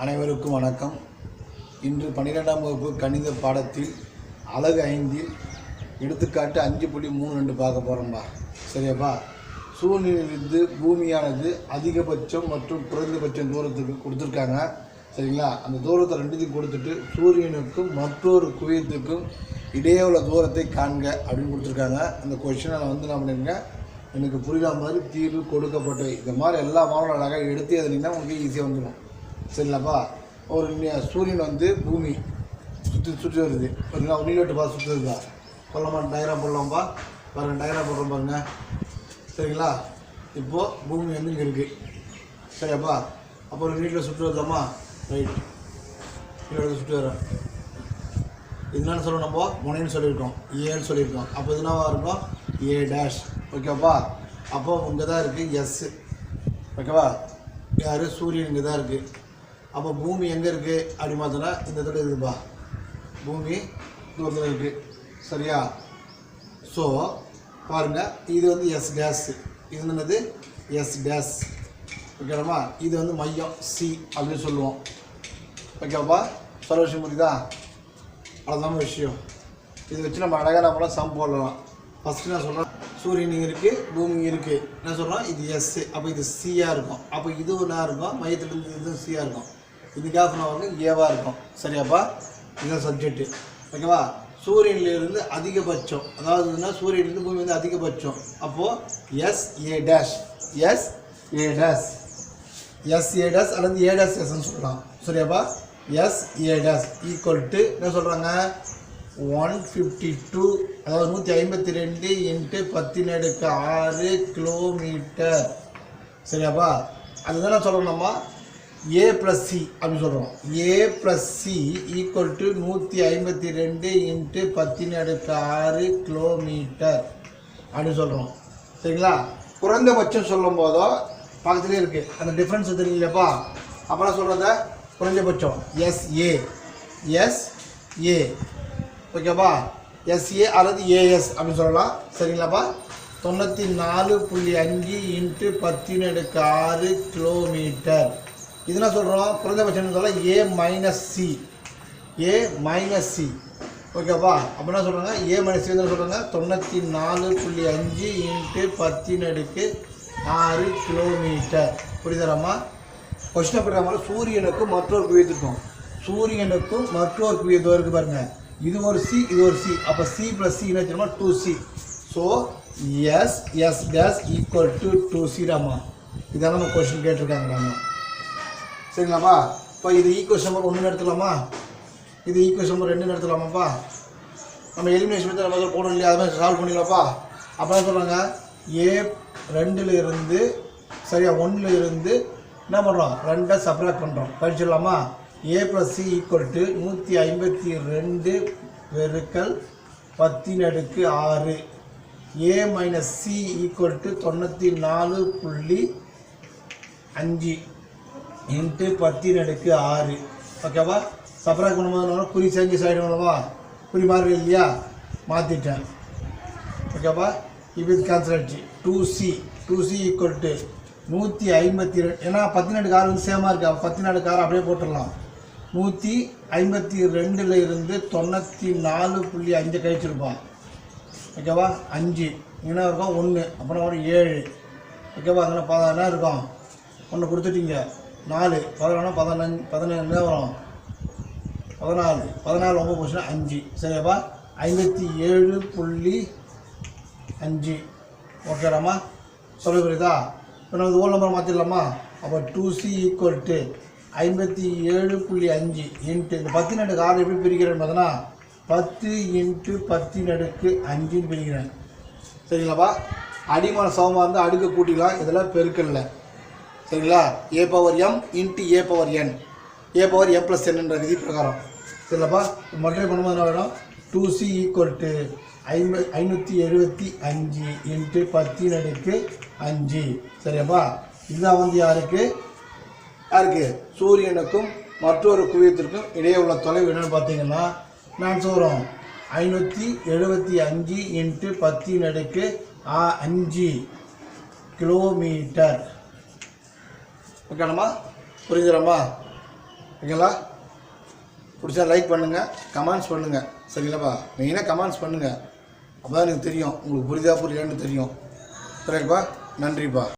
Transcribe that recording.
அனைவருக்கும் வணக்கம். இன்று பன்னிரெண்டாம் வகுப்பு கணித பாடத்தில் அழகு ஐந்தில் எடுத்துக்காட்டு அஞ்சு புள்ளி மூணு ரெண்டு பார்க்க போகிறோம்பா சரியாப்பா? சூழ்நிலையிலிருந்து பூமியானது அதிகபட்சம் மற்றும் குறைந்தபட்சம் தூரத்துக்கு கொடுத்துருக்காங்க. சரிங்களா? அந்த தூரத்தை ரெண்டுத்தையும் கொடுத்துட்டு சூரியனுக்கும் மற்றொரு குவியத்துக்கும் இடையே உள்ள தூரத்தை காண்க அப்படின்னு கொடுத்துருக்காங்க. அந்த கொஷினை வந்து நான் பண்ணிருக்கேன் எனக்கு புரியாத மாதிரி தீர்வு கொடுக்கப்பட்டவை. இந்த மாதிரி எல்லா மாணவர்களாக எடுத்து எழுதினீங்கன்னா உங்களுக்கு ஈஸியாக வந்துடும் சரிங்களாப்பா ஒரு சூரியன் வந்து பூமி சுற்றி சுற்றி வருது. ஒரு நா- நீலோட்டு பார்த்து வருதா? சொல்லமா டயராக போடலாம்ப்பா பாருங்கள் டயராக போடுறோம் பாருங்க. சரிங்களா? இப்போது பூமி வந்து இங்கே இருக்குது சரியாப்பா அப்போ ஒரு நீட்டில் சுற்றி வரலாமா ரைட் நீட்டில் சுற்றி வரோம் இதனால சொல்ல நம்ம முனைன்னு சொல்லியிருக்கோம். ஏன்னு சொல்லியிருக்கோம். அப்போ இது இருக்கும்? ஏ டேஷ் ஓகேப்பா அப்போது இங்கே தான் இருக்குது எஸ் ஓகேவா யார்? சூரியன் இங்கே தான் இருக்குது அப்போ பூமி எங்கே இருக்குது அப்படி பார்த்தோன்னா இந்த இடத்துல இருக்குப்பா பூமி தூரத்தில் இருக்குது சரியா? ஸோ பாருங்கள் இது வந்து எஸ் டேஸ் இது என்னது? எஸ் டேஸ் ஓகேவா இது வந்து மையம் சி அப்படின்னு சொல்லுவோம். ஓகேப்பா சொல்ல விஷயம் புரியுதா? அவ்வளோதான் விஷயம். இது வச்சு நம்ம அழகாக நம்மளாம் சம் போடலாம். ஃபஸ்ட்டு நான் சொல்கிறேன் சூரியன் இங்கே இருக்குது பூமி இங்கே இருக்குது என்ன சொல்கிறோம் இது எஸ் அப்போ இது சியாக இருக்கும். அப்போ இது ஒன்றா இருக்கும் மையத்துலேருந்து இதுவும் சியாக இருக்கும். இதுக்கு ஆஃப் அன் அவருக்கு ஏவாக இருக்கும். சரியாப்பா? இதுதான் சப்ஜெக்ட்டு ஓகேவா? சூரியன்லேருந்து அதிகபட்சம். அதாவதுன்னா சூரியன்லேருந்து பூமி வந்து அதிகபட்சம். அப்போது S A dash S A dash S A dash அல்லது ஏ டேஸ் எஸ்ன்னு சொல்லலாம். சரியாப்பா? S A dash equal to என்ன சொல்கிறாங்க ஒன் ஃபிஃப்டி டூ அதாவது நூற்றி ஐம்பத்தி ரெண்டு இன்ட்டு பத்தினடுக்கு ஆறு கிலோமீட்டர் சரியாப்பா? அதுதான் நான் சொல்லணும்மா ஏ ப்ளஸ் சி அப்படின்னு சொல்கிறோம் A plus C equal to நூற்றி ஐம்பத்தி ரெண்டு இன்ட்டு பத்தின் அடுக்கு ஆறு கிலோமீட்டர் அப்படின்னு சொல்கிறோம் சரிங்களா? குறைந்தபட்சம் சொல்லும் போதோ பக்கத்துலேயே இருக்குது அந்த டிஃப்ரென்ஸ் தெரியலப்பா. அப்புறம் சொல்கிறத குறைஞ்சபட்சம் எஸ்ஏ எஸ்ஏ ஓகேப்பா எஸ்ஏ அல்லது ஏஎஸ் அப்படின்னு சொல்லலாம். சரிங்களாப்பா? தொண்ணூற்றி நாலு புள்ளி அஞ்சு இன்ட்டு பத்தின் அடுக்கு ஆறு கிலோமீட்டர் இது என்ன சொல்கிறோம் குறைந்தபட்சம்னு சொல்லலாம் A minus C A minus C ஓகேவா அப்படின்னா சொல்கிறாங்க ஏ மைனஸ் சி என்ன சொல்கிறாங்க தொண்ணூற்றி நாலு புள்ளி அஞ்சு இன்ட்டு பத்தின் அடுக்கு ஆறு கிலோமீட்டர். புரிதலாமா கொஸ்டின் பிரகாரம் சூரியனுக்கும் மற்றொரு குவியத்துக்கும் சூரியனுக்கும் மற்றொரு குவியத்தோ இருக்குது பாருங்கள் இது ஒரு சி இது ஒரு சி அப்போ சி ப்ளஸ் சி என்ன two C so S S dash equal to two C Rama. இதான் நம்ம கொஸ்டின் கேட்டிருக்காங்க ராமா. சரிங்களாப்பா இப்போ இது ஈக்குவேஷன் நம்பர் ஒன்று எடுத்துக்கலாமா இது ஈக்குவேஷன் நம்பர் ரெண்டு எடுத்துக்கலாமாப்பா நம்ம எலிமினேஷன் பற்றி நம்ம போடணும் இல்லையா? அது மாதிரி சால்வ் பண்ணிக்கலாம்ப்பா அப்போ என்ன சொல்கிறாங்க ஏ ரெண்டில் இருந்து சரியா ஒன்றுல இருந்து என்ன பண்ணுறோம் ரெண்டை சப்ராக்ட் பண்ணுறோம் படிச்சிடலாமா? A plus C equal to நூற்றி ஐம்பத்தி ரெண்டு பெருக்கல் பத்தின் அடுக்கு ஆறு. A minus C equal to தொண்ணூற்றி நாலு புள்ளி அஞ்சு. இன்ட்டு பத்தின் அடுக்கு ஆறு. ஓகேவா? சப்ரா குணமாக குறி சேஞ்சஸ் சைடு குறி மாறி இல்லையா? மாற்றிட்டேன் ஓகேவா? இப்போ இது கேன்சல் ஆயிடுச்சு two C two C equal to நூற்றி ஐம்பத்தி ரெண்டு. ஏன்னா பத்தினெட்டு கார் வந்து சேமாக இருக்கா. அப்போ பத்தினெட்டு கார் அப்படியே போட்டுடலாம். நூற்றி ஐம்பத்தி ரெண்டில் இருந்து தொண்ணூற்றி நாலு புள்ளி அஞ்சு கழிச்சிருப்பான் ஓகேவா? அஞ்சு. என்ன இருக்கும் ஒன்று அப்புறம் ஒரு ஏழு. ஓகேவா? அதனால் பத என்ன இருக்கும். ஒன்று கொடுத்துட்டீங்க. நாலு பதினொன்று பதினஞ்சு பதினேழு வரும். பதினாலு பதினாலு ஒம்பது போச்சுன்னா அஞ்சு. சரியாப்பா? ஐம்பத்தி ஏழு புள்ளி அஞ்சு. ஓகேடாம்மா சொல்ல புரியுதா? இப்போ நம்ம ஓல் நம்பர் மாற்றிடலாமா அப்போ டூ சி ஈக்குவல் டு ஐம்பத்தி ஏழு புள்ளி அஞ்சு இன்ட்டு இந்த பத்து நடுக்கு ஆறு எப்படி பிரிக்கிறேன்னு பார்த்தோன்னா பத்து இன்ட்டு பத்து நடுக்கு அஞ்சுன்னு பிரிக்கிறேன். சரிங்களாப்பா? அடிமான சமமாக இருந்தால் அடுக்க கூட்டிக்கலாம். இதெல்லாம் பெருக்கல்ல. சரிங்களா? A power M into A power N A power M plus என்ன்ற விதி பிரகாரம் சரிங்களப்பா? மல்டிப்ளை பண்ணும்போது என்ன வேணும் டூ சி ஈக்குவல் டு ஐம்ப ஐநூற்றி எழுபத்தி அஞ்சு இன்ட்டு பத்தின் அடுக்கு அஞ்சு. சரியாப்பா? இதுதான் வந்து யாருக்கு? யாருக்கு? சூரியனுக்கும் மற்றொரு குவியத்திற்கும் இடையே உள்ள தொலைவு என்னென்னு பார்த்தீங்கன்னா நான் சொல்கிறோம் ஐநூற்றி எழுபத்தி அஞ்சு இன்ட்டு பத்தின் அடுக்கு அஞ்சு கிலோமீட்டர் ஓகேண்ணம்மா? புரிஞ்சுறம்மா ஓகேங்களா? பிடிச்சா லைக் பண்ணுங்கள் கமெண்ட்ஸ் பண்ணுங்கள் சரிங்களாப்பா மெயினாக கமெண்ட்ஸ் பண்ணுங்கள் அப்போ தான் எனக்கு தெரியும். உங்களுக்கு புரியுதா புரியலான்னு தெரியும். சரிப்பா நன்றிப்பா.